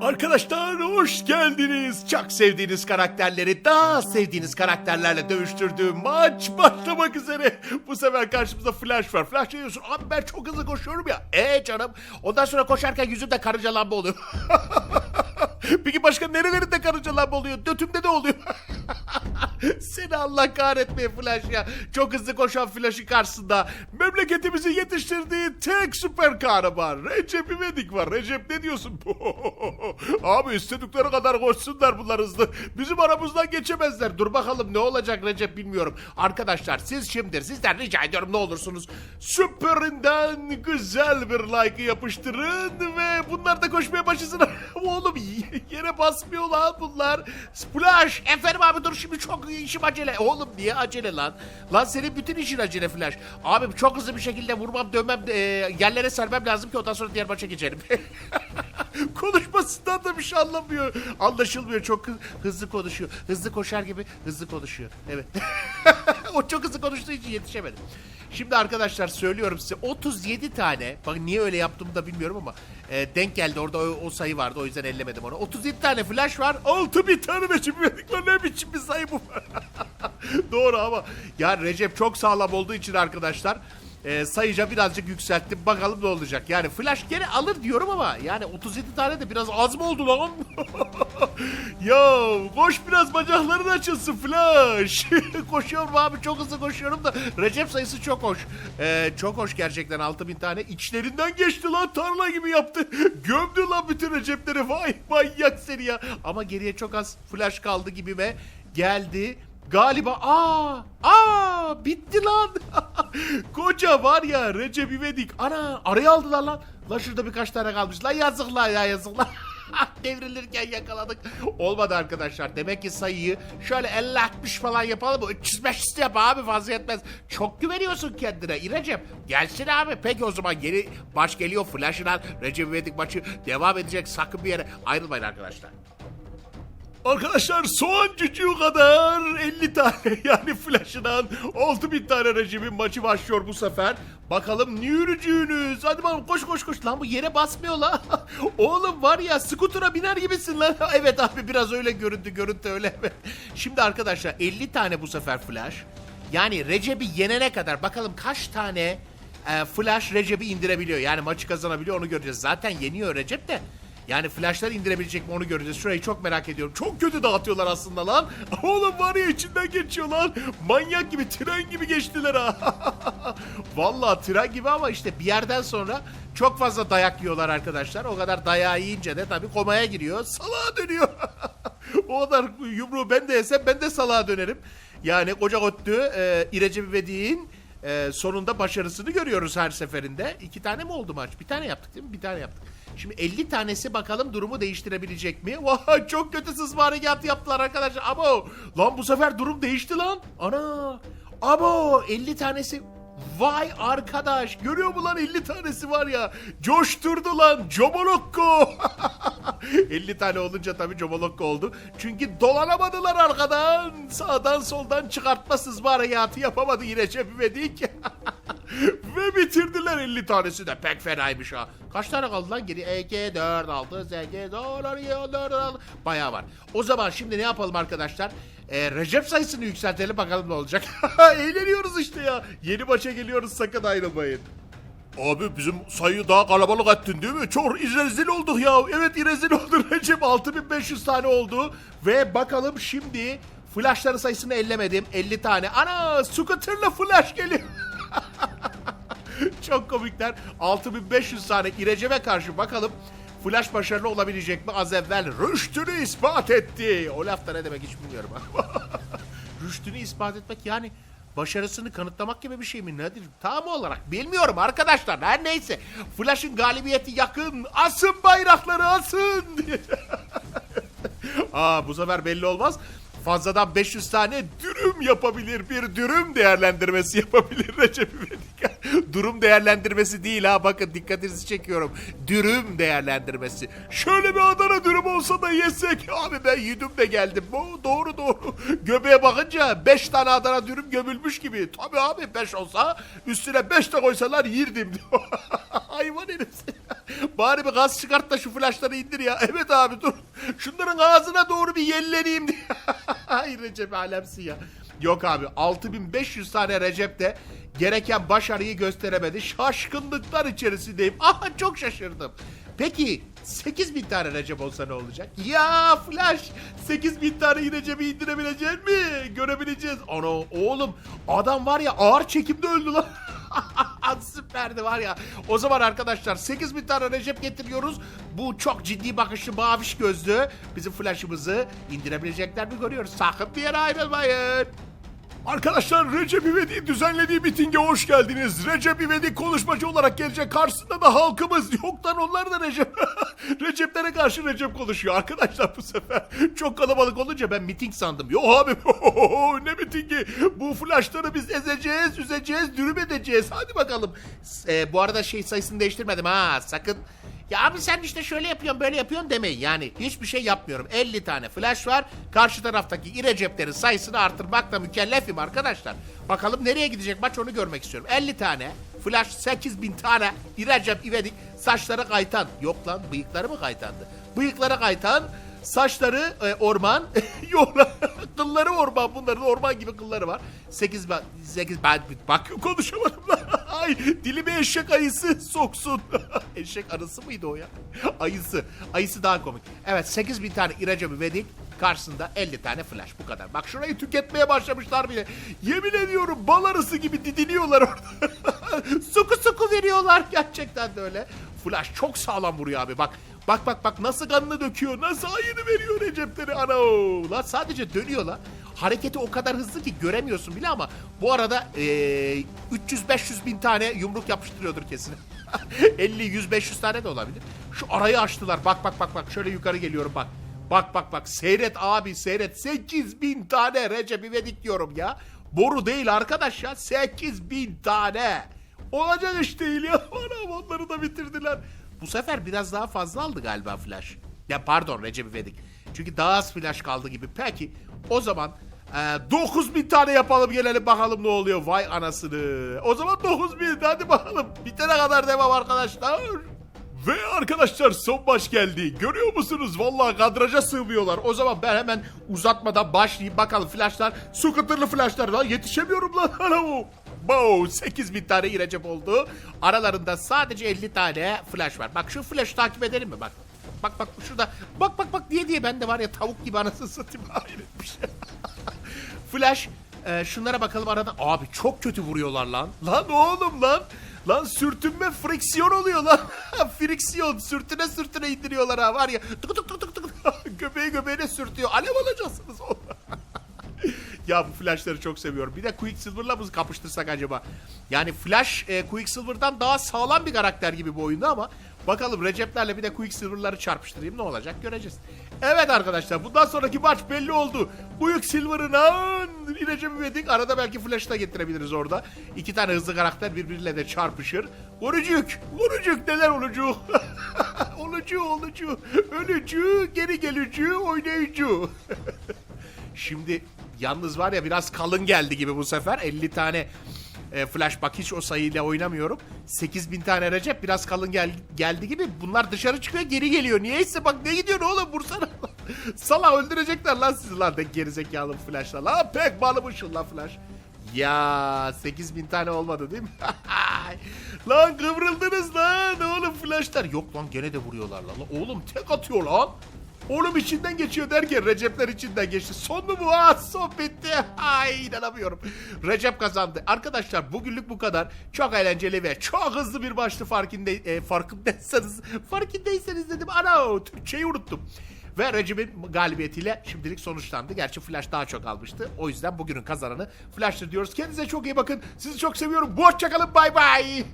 Arkadaşlar hoş geldiniz. Çok sevdiğiniz karakterleri daha sevdiğiniz karakterlerle dövüştürdüğüm maç başlamak üzere. Bu sefer karşımızda Flash var. Flash diyorsun? Abi ben çok hızlı koşuyorum ya. Ee canım. Ondan sonra koşarken yüzümde karınca lamba oluyor. Peki başka nerelerinde karınca lamba oluyor? Dötümde de oluyor. Seni Allah kahretmeye Flash ya. Çok hızlı koşan Flash'ın karşısında memleketimizi yetiştirdiği tek süper kahraman Recep İvedik var. Recep ne diyorsun? Abi istedikleri kadar koşsunlar bunlar hızlı. Bizim aramızdan geçemezler. Dur bakalım ne olacak Recep bilmiyorum. Arkadaşlar siz şimdi sizden rica ediyorum ne olursunuz. Süperinden güzel bir like yapıştırın ve bunlar da koşmaya başlasın. Oğlum yere basmıyor lan bunlar. Splash. Efendim abi dur şimdi çok işim acele. Oğlum niye acele lan? Lan senin bütün işin acele Flash. Abi çok hızlı bir şekilde vurmam dövmem e, yerlere sermem lazım ki ondan sonra diğer maça geçelim. Konuşmasından da bir şey anlamıyor. Anlaşılmıyor. Çok hı- hızlı konuşuyor. Hızlı koşar gibi hızlı konuşuyor. Evet. o çok hızlı konuştuğu için yetişemedim. Şimdi arkadaşlar söylüyorum size 37 tane bak niye öyle yaptığımı da bilmiyorum ama e, denk geldi orada o, o sayı vardı o yüzden ellemedim onu. 37 tane flash var 6 bir tane de şimdi ne biçim bir sayı bu. Doğru ama ya Recep çok sağlam olduğu için arkadaşlar e, sayıca birazcık yükselttim. Bakalım ne olacak. Yani flash gene alır diyorum ama yani 37 tane de biraz az mı oldu lan? ya koş biraz bacakların açılsın flash. Koşuyorum abi çok hızlı koşuyorum da Recep sayısı çok hoş. E, çok hoş gerçekten 6000 tane. İçlerinden geçti lan tarla gibi yaptı. Gömdü lan bütün Recepleri. Vay manyak seni ya. Ama geriye çok az flash kaldı gibime geldi. Galiba aa aa bitti lan. Koca var ya Recep İvedik. Ana araya aldılar lan. Lan şurada birkaç tane kalmış. Lan yazıklar ya yazıklar. Devrilirken yakaladık. Olmadı arkadaşlar. Demek ki sayıyı şöyle 50-60 falan yapalım. 300-500 yap abi fazla yetmez. Çok güveniyorsun kendine İrecem. Gelsin abi. Peki o zaman yeni baş geliyor. Flash'ından Recep İvedik maçı devam edecek. Sakın bir yere ayrılmayın arkadaşlar. Arkadaşlar soğan cücüğü kadar 50 tane yani flash'ından 6000 tane rejimin maçı başlıyor bu sefer. Bakalım ne yürücüğünüz. Hadi bakalım koş koş koş. Lan bu yere basmıyor la. Oğlum var ya skutura biner gibisin lan. evet abi biraz öyle görüntü görüntü öyle. Şimdi arkadaşlar 50 tane bu sefer flash. Yani Recep'i yenene kadar bakalım kaç tane e, flash Recep'i indirebiliyor. Yani maçı kazanabiliyor onu göreceğiz. Zaten yeniyor Recep de. Yani flashlar indirebilecek mi onu göreceğiz. Şurayı çok merak ediyorum. Çok kötü dağıtıyorlar aslında lan. Oğlum var ya içinden geçiyor lan. Manyak gibi tren gibi geçtiler ha. Vallahi tren gibi ama işte bir yerden sonra çok fazla dayak yiyorlar arkadaşlar. O kadar dayağı yiyince de tabii komaya giriyor. Salağa dönüyor. o kadar yumruğu ben de yesem ben de salağa dönerim. Yani koca Götlü e, İrecep İvedik'in e, sonunda başarısını görüyoruz her seferinde. İki tane mi oldu maç? Bir tane yaptık değil mi? Bir tane yaptık. Şimdi 50 tanesi bakalım durumu değiştirebilecek mi? Vay çok kötü sızma harekatı yaptılar arkadaşlar. Abo lan bu sefer durum değişti lan. Ana. Abo 50 tanesi Vay arkadaş görüyor mu lan 50 tanesi var ya coşturdu lan Comolokko 50 tane olunca tabii Comolokko oldu. Çünkü dolanamadılar arkadan. Sağdan soldan çıkartma sızma harekatı yapamadı yine cebimedik ve bitirdiler 50 tanesi de. Pek fenaymış ha. Kaç tane kaldı lan geri EG 4 6 ZG 4 4 6 bayağı var. O zaman şimdi ne yapalım arkadaşlar? Ee, Recep sayısını yükseltelim bakalım ne olacak. Eğleniyoruz işte ya. Yeni maça geliyoruz. Sakın ayrılmayın. Abi bizim sayıyı daha kalabalık ettin değil mi? Çok rezil olduk ya. Evet rezil oldu Recep. 6500 tane oldu. Ve bakalım şimdi flashların sayısını ellemedim. 50 tane. Ana scooter'la flash geliyor. Çok komikler. 6500 tane İrecep'e karşı bakalım. Flash başarılı olabilecek mi? Az evvel rüştünü ispat etti. O laf da ne demek hiç bilmiyorum. rüştünü ispat etmek yani başarısını kanıtlamak gibi bir şey mi nedir? Tam olarak bilmiyorum arkadaşlar. Her neyse. Flash'ın galibiyeti yakın. Asın bayrakları asın. Aa bu sefer belli olmaz. Fazladan 500 tane dürüm yapabilir. Bir dürüm değerlendirmesi yapabilir Recep İvedik. Durum değerlendirmesi değil ha bakın dikkatinizi çekiyorum. Dürüm değerlendirmesi. Şöyle bir Adana dürüm olsa da yesek. Abi ben yedim de geldim. Bu doğru doğru. Göbeğe bakınca 5 tane Adana dürüm gömülmüş gibi. Tabii abi 5 olsa üstüne 5 de koysalar yerdim. Hayvan herif. Bari bir gaz çıkart da şu flaşları indir ya. Evet abi dur. Şunların ağzına doğru bir yelleneyim diye. Ay Recep alemsin ya. Yok abi 6500 tane Recep de gereken başarıyı gösteremedi. Şaşkınlıklar içerisindeyim. Aha çok şaşırdım. Peki 8000 tane Recep olsa ne olacak? Ya Flash 8000 tane Recep'i indirebilecek mi? Görebileceğiz. Ana oğlum adam var ya ağır çekimde öldü lan. Süperdi var ya. O zaman arkadaşlar 8000 tane Recep getiriyoruz. Bu çok ciddi bakışlı maviş gözlü bizim flash'ımızı indirebilecekler mi görüyoruz. Sakın bir yere ayrılmayın. Arkadaşlar Recep İvedik düzenlediği mitinge hoş geldiniz. Recep İvedik konuşmacı olarak gelecek. Karşısında da halkımız. Yoktan onlar da Recep. Receplere karşı Recep konuşuyor. Arkadaşlar bu sefer Çok kalabalık olunca ben miting sandım. Yok abi ne mitingi? Bu flashları biz ezeceğiz, üzeceğiz, dürüm edeceğiz. hadi bakalım. Ee, bu arada şey sayısını değiştirmedim ha sakın. Ya abi sen işte şöyle yapıyorsun böyle yapıyorsun demeyin. Yani hiçbir şey yapmıyorum. 50 tane flash var. Karşı taraftaki ire ceplerin sayısını artırmakla mükellefim arkadaşlar. Bakalım nereye gidecek maç onu görmek istiyorum. 50 tane flash 8000 tane ire cep ivedik saçları kaytan. Yok lan bıyıkları mı kaytandı? Bıyıkları kaytan Saçları e, orman, yok lan, kılları orman. Bunların orman gibi kılları var. 8 8 ben bak konuşamadım lan. Ay dilime eşek ayısı soksun. eşek arısı mıydı o ya? Ayısı. Ayısı daha komik. Evet 8 bin tane İracabı vedik. Karşısında 50 tane flash bu kadar. Bak şurayı tüketmeye başlamışlar bile. Yemin ediyorum bal arısı gibi didiniyorlar orada. veriyorlar gerçekten de öyle. Flash çok sağlam vuruyor abi bak. Bak bak bak nasıl kanını döküyor. Nasıl ayını veriyor Recep'leri. Ana lan sadece dönüyor lan. Hareketi o kadar hızlı ki göremiyorsun bile ama bu arada eee 300-500 bin tane yumruk yapıştırıyordur kesin. 50, 100, 500 tane de olabilir. Şu arayı açtılar. Bak bak bak bak şöyle yukarı geliyorum bak. Bak bak bak seyret abi seyret. 8 bin tane Recep İvedik diyorum ya. Boru değil arkadaş ya. 8 bin tane. Olacak iş değil ya. Anam onları da bitirdiler. Bu sefer biraz daha fazla aldı galiba flash. Ya pardon Recep İvedik. Çünkü daha az flash kaldı gibi. Peki o zaman e, 9000 tane yapalım gelelim bakalım ne oluyor. Vay anasını. O zaman 9000 hadi bakalım. Bitene kadar devam arkadaşlar. Ve arkadaşlar son maç geldi. Görüyor musunuz? Vallahi kadraja sığmıyorlar. O zaman ben hemen uzatmadan başlayayım bakalım flashlar. Su kıtırlı flashlar lan yetişemiyorum lan. Anam. Wow 8000 tane irecep oldu. Aralarında sadece 50 tane flash var. Bak şu flash takip edelim mi bak. Bak bak şurada. Bak bak bak diye diye ben de var ya tavuk gibi anasını satayım. Hayret bir şey. Flash e, şunlara bakalım arada. Abi çok kötü vuruyorlar lan. Lan oğlum lan. Lan sürtünme friksiyon oluyor lan. friksiyon sürtüne sürtüne indiriyorlar ha var ya. Tık tık tık tık tık. Göbeği göbeğine sürtüyor. Alev alacaksınız oğlum. Ya bu flashları çok seviyorum. Bir de Quicksilver'la mı kapıştırsak acaba? Yani Flash e, Quicksilver'dan daha sağlam bir karakter gibi bu oyunda ama bakalım Recep'lerle bir de Quicksilver'ları çarpıştırayım ne olacak göreceğiz. Evet arkadaşlar bundan sonraki maç belli oldu. Quicksilver'ın Recep İvedik arada belki Flash'ı da getirebiliriz orada. İki tane hızlı karakter birbiriyle de çarpışır. Vurucuk, vurucuk neler olucu. olucu, olucu, ölücü, geri gelücü, oynayıcı. Şimdi yalnız var ya biraz kalın geldi gibi bu sefer. 50 tane e, flash bak hiç o sayıyla oynamıyorum. 8000 tane Recep biraz kalın gel geldi gibi. Bunlar dışarı çıkıyor geri geliyor. Niyeyse bak ne gidiyorsun oğlum vursana. Sala öldürecekler lan sizi lan de gerizekalı flashla. Lan pek balımışsın lan flash. Ya 8000 tane olmadı değil mi? lan kıvrıldınız lan oğlum flashlar. Yok lan gene de vuruyorlar lan. Oğlum tek atıyor lan. Oğlum içinden geçiyor derken Recepler içinden geçti. Son mu bu? Ah son bitti. Ay inanamıyorum. Recep kazandı. Arkadaşlar bugünlük bu kadar. Çok eğlenceli ve çok hızlı bir maçtı farkında, e, farkındaysanız. Farkındaysanız dedim. Ana Türkçeyi unuttum. Ve Recep'in galibiyetiyle şimdilik sonuçlandı. Gerçi Flash daha çok almıştı. O yüzden bugünün kazananı Flash'tır diyoruz. Kendinize çok iyi bakın. Sizi çok seviyorum. Hoşçakalın. Bay bay.